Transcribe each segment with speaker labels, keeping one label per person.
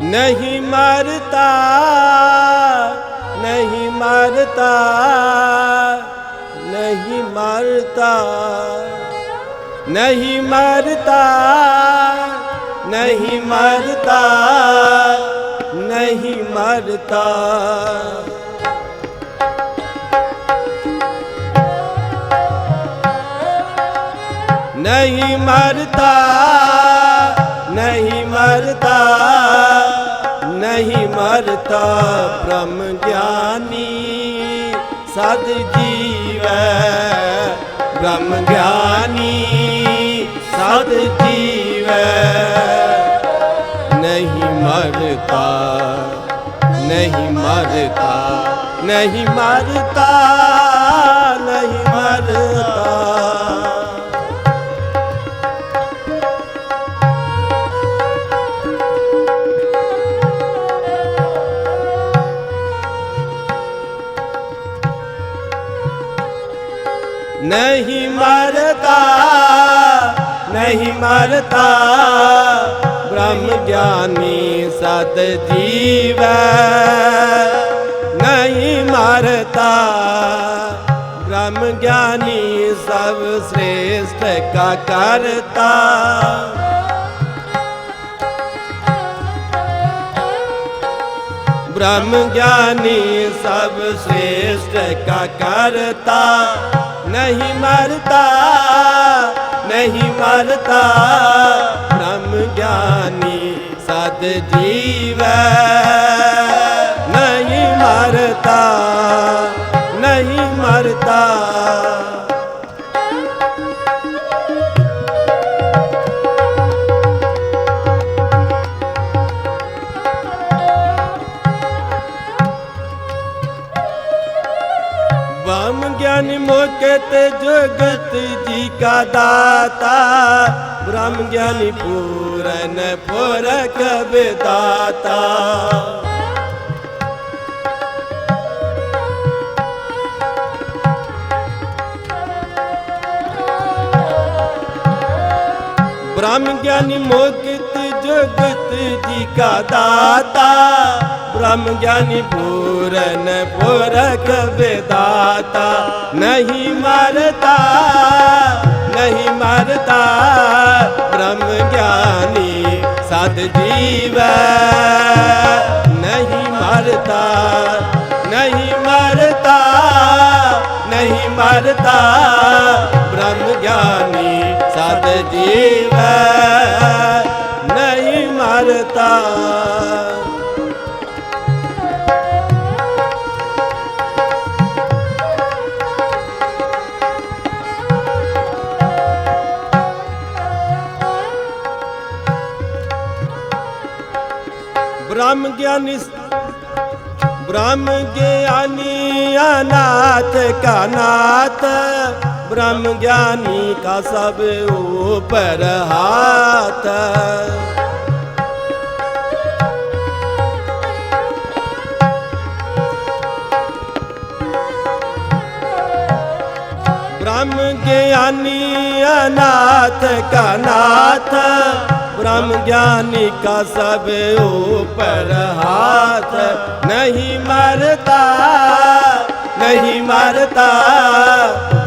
Speaker 1: ਨਹੀਂ ਮਰਤਾ ਨਹੀਂ ਮਰਤਾ ਨਹੀਂ ਮਰਤਾ ਨਹੀਂ ਮਰਤਾ ਨਹੀਂ ਮਰਤਾ ਨਹੀਂ ਮਰਤਾ ਨਹੀਂ ਮਰਤਾ ਨਹੀਂ ਮਰਤਾ ਨਹੀਂ ਮਰਤਾ, ਬ੍ਰਹਮ ਗਿਆਨੀ ਸਦ ਜੀਵੈ। ਬ੍ਰਹਮ ਗਿਆਨੀ ਸਦ ਜੀਵੈ। ਨਹੀਂ ਮਰਤਾ ਨਹੀਂ ਮਰਤਾ ਨਹੀਂ ਮਰਤਾ, ਨਹੀਂ ਨਹੀਂ ਮਰਦਾ ਨਹੀਂ ਮਰਦਾ। ਬ੍ਰਹਮ ਗਿਆਨੀ ਸਤ ਜੀਵੈ, ਨਹੀਂ ਮਰਦਾ। ਬ੍ਰਹਮ ਗਿਆਨੀ ਸਭ ਸ੍ਰੇਸ਼ਟ ਕਾ ਕਰਤਾ। ਬ੍ਰਹਮ ਗਿਆਨੀ ਸਭ ਸ੍ਰੇਸ਼ਟ ਕਾ ਕਰਤਾ। ਨਹੀਂ ਮਰਤਾ ਨਹੀਂ ਮਰਤਾ ਬ੍ਰਹਮ ਗਿਆਨੀ ਸਤ ਜੀਵੈ। ਨਹੀਂ ਮਰਤਾ ਨਹੀਂ ਮਰਤਾ ब्रह्म ज्ञानी मोकत जगत जी का दाता ब्रह्म ज्ञानी पूरन पूरक दाता ब्रह्म ज्ञानी मोकित जगत जी का दाता ब्रह्म ज्ञानी पूरन पूरक वेदाता नहीं मरता नहीं मरता ब्रह्म ज्ञानी सद जीव नहीं मरता नहीं मरता नहीं मरता ब्रह्म ज्ञानी सद जीव नहीं मरता ਬ੍ਰਹਮ ਗਿਆਨੀ ਬ੍ਰਹਮ ਗਿਆਨੀ ਅਨਾਥ ਕਾ ਨਾਥ, ਬ੍ਰਹਮ ਗਿਆਨੀ ਕਾ ਸਭ ਉਪਰ ਹਾਥ। ਬ੍ਰਹਮ ਗਿਆਨੀ ਅਨਾਥ ਕਾ ਨਾਥ ब्रह्म ज्ञानी का सब ऊपर हाथ नहीं मरता नहीं मरता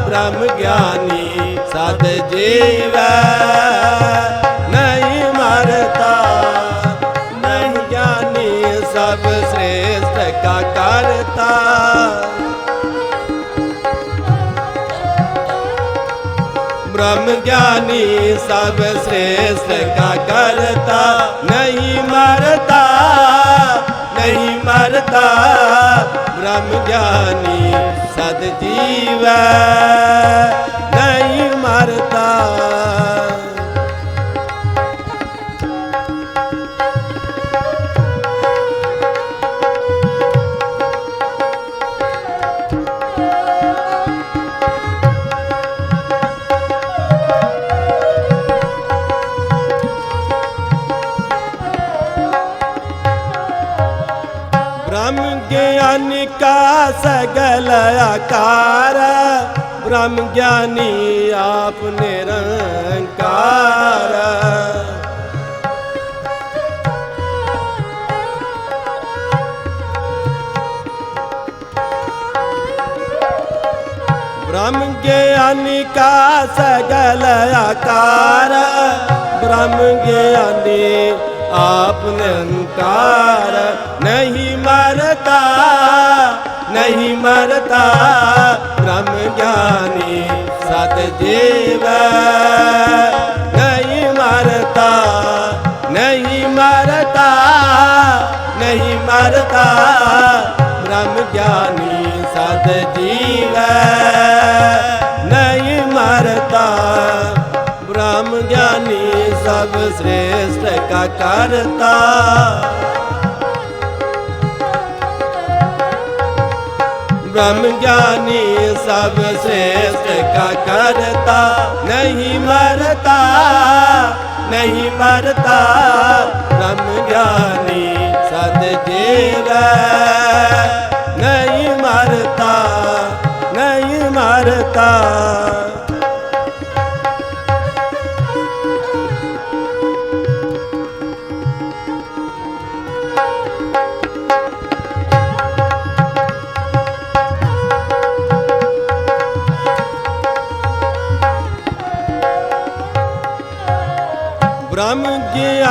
Speaker 1: ब्रह्म ज्ञानी सद जीव नहीं मरता नहीं ज्ञानी सब श्रेष्ठ का करता ब्रह्म ज्ञानी सब श्रेष्ठ का करता नहीं मरता नहीं मरता ब्रह्म ज्ञानी सद जीव ब्रह्म ज्ञान का सगल आकार ब्रह्म ज्ञानी आप निरंकार ब्रह्म ज्ञानी का सगल आकार ब्रह्म ज्ञानी आप निरंकार ਨਹੀਂ ਮਰਤਾ ਬ੍ਰਹਮ ਗਿਆਨੀ ਸਤ ਜੀਵ ਨਹੀਂ ਮਰਤਾ ਨਹੀਂ ਮਰਤਾ ਨਹੀਂ ਮਰਤਾ ਬ੍ਰਹਮ ਗਿਆਨੀ ਸਤ ਜੀਵ ਨਹੀਂ ਮਰਤਾ ਬ੍ਰਹਮ ਗਿਆਨੀ ਸਭ ਸ੍ਰੇਸ਼ਟ ब्रह्म ज्ञानी सब श्रेष्ठ का करता नहीं मरता नहीं मरता ब्रह्म ज्ञानी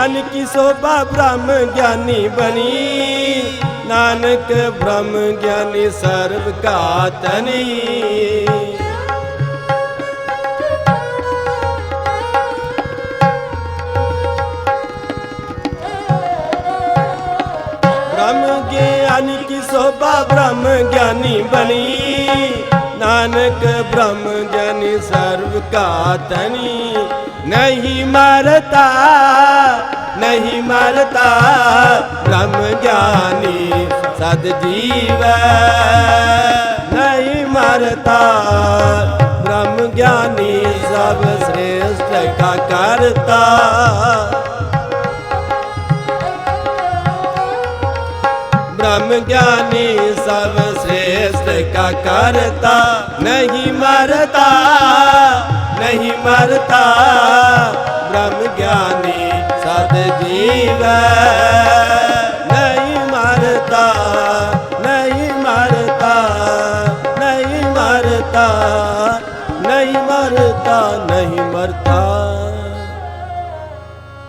Speaker 1: ਨਾਨਕ ਸੋਭਾ ਬ੍ਰਹਮ ਗਿਆਨੀ ਬਣੀ। ਨਾਨਕ ਬ੍ਰਹਮ ਗਿਆਨੀ ਸਰਬ ਕਾ ਤਨੀ ਬ੍ਰਹਮ ਗਿਆਨੀ ਕੀ ਸੋਭਾ ਬ੍ਰਹਮ ਗਿਆਨੀ ਬਣੀ। ਨਾਨਕ ਬ੍ਰਹਮ ਜਨ ਸਰਬ ਕਾ ਤਨੀ ਨਹੀਂ ਮਰਤਾ ਨਹੀਂ ਮਰਤਾ ਬ੍ਰਹਮ ਗਿਆਨੀ ਸਦ ਜੀਵੈ। ਨਹੀਂ ਮਰਤਾ ਬ੍ਰਹਮ ਗਿਆਨੀ ਸਭ ਸ੍ਰੇਸ਼ਟ ਕਾ ਕਰਤਾ। ਬ੍ਰਹਮ ਗਿਆਨੀ ਸਭ ਸ੍ਰੇਸ਼ਟ ਕਾ ਕਰਤਾ ਨਹੀਂ ਮਰਤਾ ਨਹੀਂ ਮਰਤਾ। ਬ੍ਰਹਮ ਗਿਆਨੀ ਸਦ ਜੀਵੈ